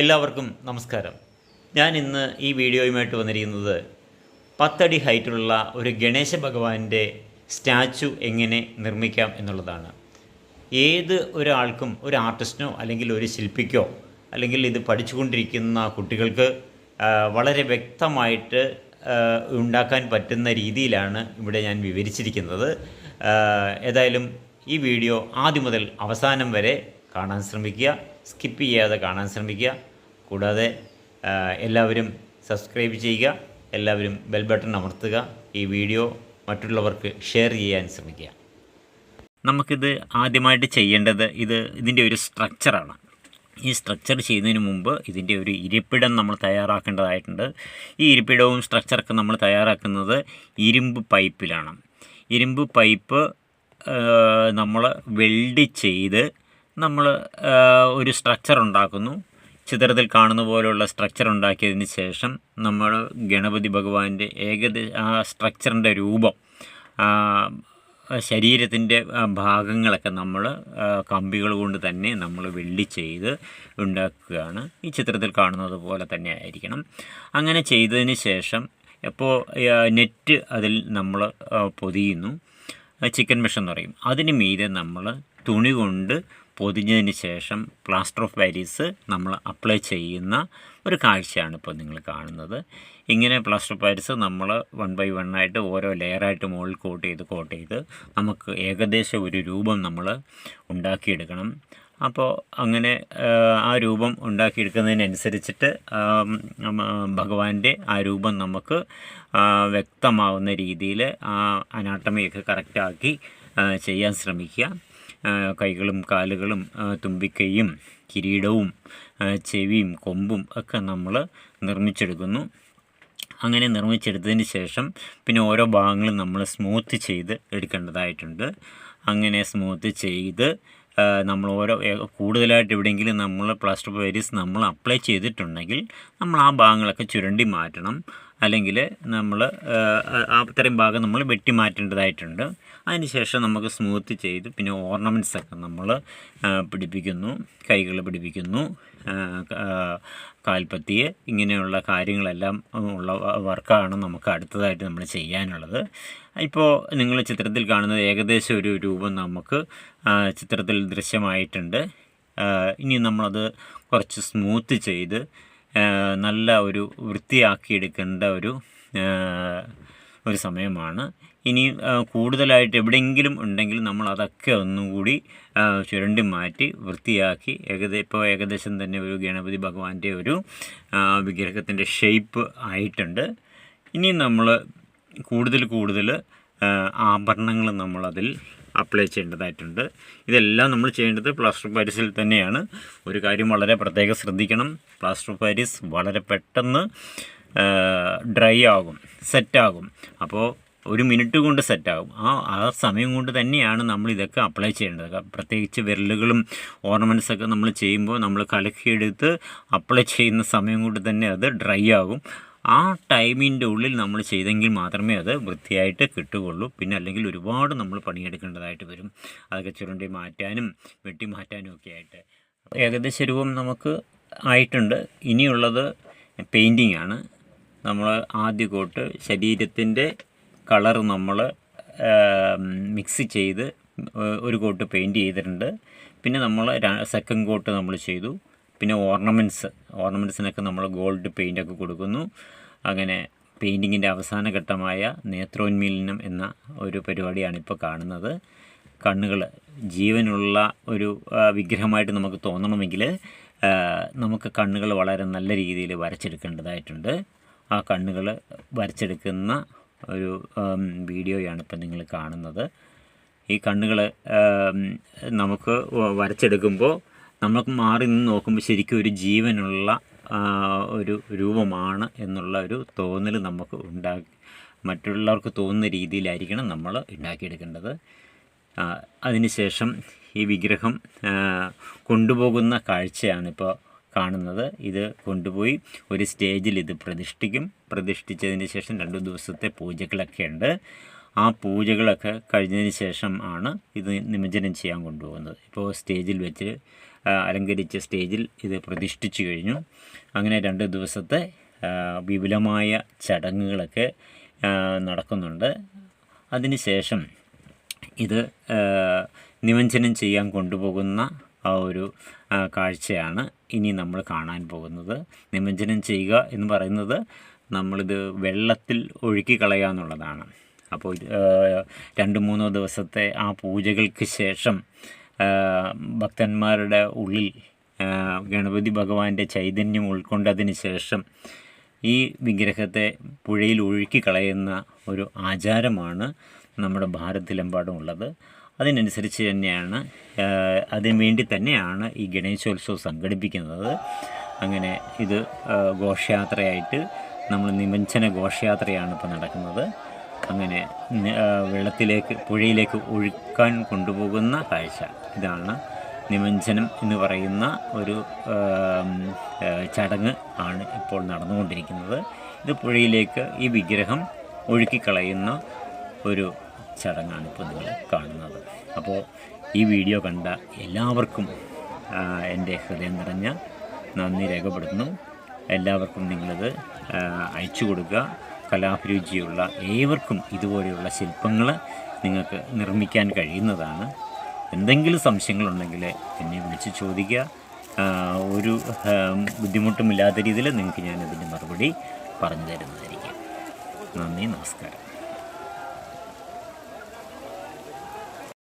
എല്ലാവർക്കും നമസ്കാരം. ഞാൻ ഇന്ന് ഈ വീഡിയോയുമായിട്ട് വന്നിരിക്കുന്നത് പത്തടി ഹൈറ്റുള്ള ഒരു ഗണേശ ഭഗവാന്റെ സ്റ്റാച്ചു എങ്ങനെ നിർമ്മിക്കാം എന്നുള്ളതാണ്. ഏത് ഒരാൾക്കും ഒരു ആർട്ടിസ്റ്റിനോ അല്ലെങ്കിൽ ഒരു ശില്പിക്കോ അല്ലെങ്കിൽ ഇത് പഠിച്ചുകൊണ്ടിരിക്കുന്ന കുട്ടികൾക്ക് വളരെ വ്യക്തമായിട്ട് ഉണ്ടാക്കാൻ പറ്റുന്ന രീതിയിലാണ് ഇവിടെ ഞാൻ വിവരിച്ചിരിക്കുന്നത്. ഏതായാലും ഈ വീഡിയോ ആദ്യം മുതൽ അവസാനം വരെ കാണാൻ ശ്രമിക്കുക. സ്കിപ്പ് ചെയ്യാതെ കാണാൻ ശ്രമിക്കുക. കൂടാതെ എല്ലാവരും സബ്സ്ക്രൈബ് ചെയ്യുക. എല്ലാവരും ബെൽ ബട്ടൺ അമർത്തുക. ഈ വീഡിയോ മറ്റുള്ളവർക്ക് ഷെയർ ചെയ്യാൻ ശ്രമിക്കുക. നമുക്കിത് ആദ്യമായിട്ട് ചെയ്യേണ്ടത് ഇത് ഇതിന്റെ ഒരു സ്ട്രക്ചറാണ്. ഈ സ്ട്രക്ചർ ചെയ്യുന്നതിന് മുമ്പ് ഇതിന്റെ ഒരു ഇരിപ്പിടം നമ്മൾ തയ്യാറാക്കേണ്ടതായിട്ടുണ്ട്. ഈ ഇരിപ്പിടവും സ്ട്രക്ചറൊക്കെ നമ്മൾ തയ്യാറാക്കുന്നത് ഇരുമ്പ് പൈപ്പിലാണ്. ഇരുമ്പ് പൈപ്പ് നമ്മൾ വെൽഡ് ചെയ്ത് നമ്മൾ ഒരു സ്ട്രക്ചർ ഉണ്ടാക്കുന്നു. ചിത്രത്തിൽ കാണുന്ന പോലെയുള്ള സ്ട്രക്ചർ ഉണ്ടാക്കിയതിന് ശേഷം നമ്മൾ ഗണപതി ഭഗവാന്റെ ഏകദേശ ആ സ്ട്രക്ചറിന്റെ രൂപം ശരീരത്തിന്റെ ഭാഗങ്ങളൊക്കെ നമ്മൾ കമ്പികൾ കൊണ്ട് തന്നെ നമ്മൾ വെള്ളി ചെയ്ത് ഉണ്ടാക്കുകയാണ്. ഈ ചിത്രത്തിൽ കാണുന്നത് പോലെ തന്നെ ആയിരിക്കണം. അങ്ങനെ ചെയ്തതിന് ശേഷം ഇപ്പോൾ നെറ്റ് അതിൽ നമ്മൾ പൊതിയുന്നു. ചിക്കൻ മെഷ് എന്ന് പറയും. അതിന് മീതെ നമ്മൾ തുണി കൊണ്ട് പൊതിഞ്ഞതിന് ശേഷം പ്ലാസ്റ്റർ ഓഫ് പാരീസ് നമ്മൾ അപ്ലൈ ചെയ്യുന്ന ഒരു കാഴ്ചയാണ് ഇപ്പോൾ നിങ്ങൾ കാണുന്നത്. ഇങ്ങനെ പ്ലാസ്റ്റർ ഓഫ് പാരീസ് നമ്മൾ വൺ ബൈ വൺ ആയിട്ട് ഓരോ ലെയറായിട്ട് മുകളിൽ കോട്ട് ചെയ്ത് കോട്ട് ചെയ്ത് നമുക്ക് ഏകദേശം ഒരു രൂപം നമ്മൾ ഉണ്ടാക്കിയെടുക്കണം. അപ്പോൾ അങ്ങനെ ആ, രൂപം ഉണ്ടാക്കിയെടുക്കുന്നതിനനുസരിച്ചിട്ട് ഭഗവാന്റെ ആ രൂപം നമുക്ക് വ്യക്തമാവുന്ന രീതിയിൽ അനാട്ടമിയൊക്കെ കറക്റ്റാക്കി ചെയ്യാൻ ശ്രമിക്കുക. കൈകളും കാലുകളും തുമ്പിക്കൈയും കിരീടവും ചെവിയും കൊമ്പും ഒക്കെ നമ്മൾ നിർമ്മിച്ചെടുക്കുന്നു. അങ്ങനെ നിർമ്മിച്ചെടുത്തതിന് ശേഷം പിന്നെ ഓരോ ഭാഗങ്ങളും നമ്മൾ സ്മൂത്ത് ചെയ്ത് എടുക്കേണ്ടതായിട്ടുണ്ട്. അങ്ങനെ സ്മൂത്ത് ചെയ്ത് നമ്മൾ ഓരോ കൂടുതലായിട്ട് എവിടെയെങ്കിലും നമ്മൾ പ്ലാസ്റ്റർ ഓഫ് നമ്മൾ അപ്ലൈ ചെയ്തിട്ടുണ്ടെങ്കിൽ നമ്മൾ ആ ഭാഗങ്ങളൊക്കെ ചുരണ്ടി മാറ്റണം. അല്ലെങ്കിൽ നമ്മൾ അത്രയും ഭാഗം നമ്മൾ വെട്ടി മാറ്റേണ്ടതായിട്ടുണ്ട്. അതിനുശേഷം നമുക്ക് സ്മൂത്ത് ചെയ്ത് പിന്നെ ഓർണമെന്റ്സ് ഒക്കെ നമ്മൾ പിടിപ്പിക്കുന്നു കൈകൾ പിടിപ്പിക്കുന്നു കാൽപ്പത്തിയെ. ഇങ്ങനെയുള്ള കാര്യങ്ങളെല്ലാം ഉള്ള വർക്കാണ് നമുക്ക് അടുത്തതായിട്ട് നമ്മൾ ചെയ്യാനുള്ളത്. ഇപ്പോൾ നിങ്ങൾ ചിത്രത്തിൽ കാണുന്നത് ഏകദേശം ഒരു രൂപം നമുക്ക് ചിത്രത്തിൽ ദൃശ്യമായിട്ടുണ്ട്. ഇനി നമ്മളത് കുറച്ച് സ്മൂത്ത് ചെയ്ത് നല്ല ഒരു വൃത്തിയാക്കിയെടുക്കേണ്ട ഒരു ഒരു സമയമാണ്. ഇനി കൂടുതലായിട്ട് എവിടെയെങ്കിലും ഉണ്ടെങ്കിൽ നമ്മൾ അതൊക്കെ ഒന്നുകൂടി കൂടി ചുരണ്ടി മാറ്റി വൃത്തിയാക്കി ഏകദേശം ഇപ്പോൾ ഏകദേശം തന്നെ ഒരു ഗണപതി ഭഗവാന്റെ ഒരു വിഗ്രഹത്തിന്റെ ഷേപ്പ് ആയിട്ടുണ്ട്. ഇനി നമ്മൾ കൂടുതൽ കൂടുതൽ ആഭരണങ്ങൾ നമ്മളതിൽ അപ്ലൈ ചെയ്യേണ്ടതായിട്ടുണ്ട്. ഇതെല്ലാം നമ്മൾ ചെയ്യേണ്ടത് പ്ലാസ്റ്റർ പാരീസിൽ തന്നെയാണ്. ഒരു കാര്യം വളരെ പ്രത്യേകം ശ്രദ്ധിക്കണം. പ്ലാസ്റ്റർ പാരീസ് വളരെ പെട്ടെന്ന് ഡ്രൈ ആകും സെറ്റാകും അപ്പോൾ ഒരു മിനിറ്റ് കൊണ്ട് സെറ്റാകും ആ ആ സമയം കൊണ്ട് തന്നെയാണ് നമ്മൾ ഇതൊക്കെ അപ്ലൈ ചെയ്യേണ്ടത്. പ്രത്യേകിച്ച് വിരലുകളും ഓർണമെന്റ്സൊക്കെ നമ്മൾ ചെയ്യുമ്പോൾ നമ്മൾ കലക്കിയെടുത്ത് അപ്ലൈ ചെയ്യുന്ന സമയം കൊണ്ട് തന്നെ അത് ഡ്രൈ ആകും. ആ ടൈമിന്റെ ഉള്ളിൽ നമ്മൾ ചെയ്തെങ്കിൽ മാത്രമേ അത് വൃത്തിയായിട്ട് കിട്ടുകയുള്ളൂ. പിന്നെ അല്ലെങ്കിൽ ഒരുപാട് നമ്മൾ പണിയെടുക്കേണ്ടതായിട്ട് വരും. അതൊക്കെ ചുരുണ്ടി മാറ്റാനും വെട്ടി മാറ്റാനും ഒക്കെ ആയിട്ട്. ഏകദേശ രൂപം നമുക്ക് ആയിട്ടുണ്ട്. ഇനിയുള്ളത് പെയിന്റിംഗ് ആണ്. നമ്മൾ ആദ്യ കോട്ട് ശരീരത്തിന്റെ കളർ നമ്മൾ മിക്സ് ചെയ്ത് ഒരു കോട്ട് പെയിന്റ് ചെയ്തിട്ടുണ്ട്. പിന്നെ നമ്മൾ സെക്കൻഡ് കോട്ട് നമ്മൾ ചെയ്തു. പിന്നെ ഓർണമെന്റ്സ് ഓർണമെന്റ്സിനൊക്കെ നമ്മൾ ഗോൾഡ് പെയിന്റൊക്കെ കൊടുക്കുന്നു. അങ്ങനെ പെയിന്റിങ്ങിന്റെ അവസാന ഘട്ടമായ നേത്രോന്മീലനം എന്ന ഒരു പരിപാടിയാണ് ഇപ്പോൾ കാണുന്നത്. കണ്ണുകൾ ജീവനുള്ള ഒരു വിഗ്രഹമായിട്ട് നമുക്ക് തോന്നണമെങ്കിൽ നമുക്ക് കണ്ണുകൾ വളരെ നല്ല രീതിയിൽ വരച്ചെടുക്കേണ്ടതായിട്ടുണ്ട്. ആ കണ്ണുകൾ വരച്ചെടുക്കുന്ന ഒരു വീഡിയോയാണ് ഇപ്പം നിങ്ങൾ കാണുന്നത്. ഈ കണ്ണുകൾ നമുക്ക് വരച്ചെടുക്കുമ്പോൾ നമുക്ക് മാറി നിന്ന് നോക്കുമ്പോൾ ശരിക്കും ഒരു ജീവനുള്ള ഒരു രൂപമാണ് എന്നുള്ള ഒരു തോന്നൽ നമുക്ക് ഉണ്ടാക്കി മറ്റുള്ളവർക്ക് തോന്നുന്ന രീതിയിലായിരിക്കണം നമ്മൾ ഉണ്ടാക്കിയെടുക്കേണ്ടത്. അതിനുശേഷം ഈ വിഗ്രഹം കൊണ്ടുപോകുന്ന കാഴ്ചയാണ് ഇപ്പോൾ കാണുന്നത്. ഇത് കൊണ്ടുപോയി ഒരു സ്റ്റേജിൽ ഇത് പ്രതിഷ്ഠിക്കും. പ്രതിഷ്ഠിച്ചതിന് ശേഷം രണ്ട് ദിവസത്തെ പൂജകളൊക്കെ ഉണ്ട്. ആ പൂജകളൊക്കെ കഴിഞ്ഞതിന് ശേഷം ആണ് ഇത് നിമജ്ജനം ചെയ്യാൻ കൊണ്ടുപോകുന്നത്. ഇപ്പോൾ സ്റ്റേജിൽ വെച്ച് അലങ്കരിച്ച സ്റ്റേജിൽ ഇത് പ്രതിഷ്ഠിച്ചു കഴിഞ്ഞു. അങ്ങനെ രണ്ട് ദിവസത്തെ വിപുലമായ ചടങ്ങുകളൊക്കെ നടക്കുന്നുണ്ട്. അതിനുശേഷം ഇത് നിമജ്ജനം ചെയ്യാൻ കൊണ്ടുപോകുന്ന ആ ഒരു കാഴ്ചയാണ് ഇനി നമ്മൾ കാണാൻ പോകുന്നത്. നിമജ്ജനം ചെയ്യുക എന്ന് പറയുന്നത് നമ്മളിത് വെള്ളത്തിൽ ഒഴുക്കി കളയുക എന്നുള്ളതാണ്. അപ്പോൾ രണ്ട് മൂന്നോ ദിവസത്തെ ആ പൂജകൾക്ക് ശേഷം ഭക്തന്മാരുടെ ഉള്ളിൽ ഗണപതി ഭഗവാന്റെ ചൈതന്യം ഉൾക്കൊണ്ടതിന് ശേഷം ഈ വിഗ്രഹത്തെ പുഴയിൽ ഒഴുക്കി കളയുന്ന ഒരു ആചാരമാണ് നമ്മുടെ ഭാരതത്തിലെമ്പാടും ഉള്ളത്. അതിനനുസരിച്ച് തന്നെയാണ് അതിനു വേണ്ടി തന്നെയാണ് ഈ ഗണേശോത്സവം സംഘടിപ്പിക്കുന്നത്. അങ്ങനെ ഇത് ഘോഷയാത്രയായിട്ട് നമ്മൾ നിമഞ്ചന ഘോഷയാത്രയാണ് ഇപ്പോൾ നടക്കുന്നത്. അങ്ങനെ വെള്ളത്തിലേക്ക് പുഴയിലേക്ക് ഒഴുക്കാൻ കൊണ്ടുപോകുന്ന കാഴ്ച. ഇതാണ് നിമഞ്ജനം എന്ന് പറയുന്ന ഒരു ചടങ്ങ് ആണ് ഇപ്പോൾ നടന്നുകൊണ്ടിരിക്കുന്നത്. ഇത് പുഴയിലേക്ക് ഈ വിഗ്രഹം ഒഴുക്കിക്കളയുന്ന ഒരു ചടങ്ങാണ് ഇപ്പോൾ നിങ്ങൾ കാണുന്നത്. അപ്പോൾ ഈ വീഡിയോ കണ്ട എല്ലാവർക്കും എന്റെ ഹൃദയം നിറഞ്ഞ നന്ദി രേഖപ്പെടുത്തുന്നു. എല്ലാവർക്കും നിങ്ങളിത് അയച്ചു കൊടുക്കുക. കലാഭിരുചിയുള്ള ഏവർക്കും ഇതുപോലെയുള്ള ശില്പങ്ങൾ നിങ്ങൾക്ക് നിർമ്മിക്കാൻ കഴിയുന്നതാണ്. എന്തെങ്കിലും സംശയങ്ങളുണ്ടെങ്കിൽ എന്നെ വിളിച്ച് ചോദിക്കുക. ഒരു ബുദ്ധിമുട്ടുമില്ലാത്ത രീതിയിൽ നിങ്ങൾക്ക് ഞാനതിന്റെ മറുപടി പറഞ്ഞു തരുന്നതായിരിക്കും. നന്ദി നമസ്കാരം.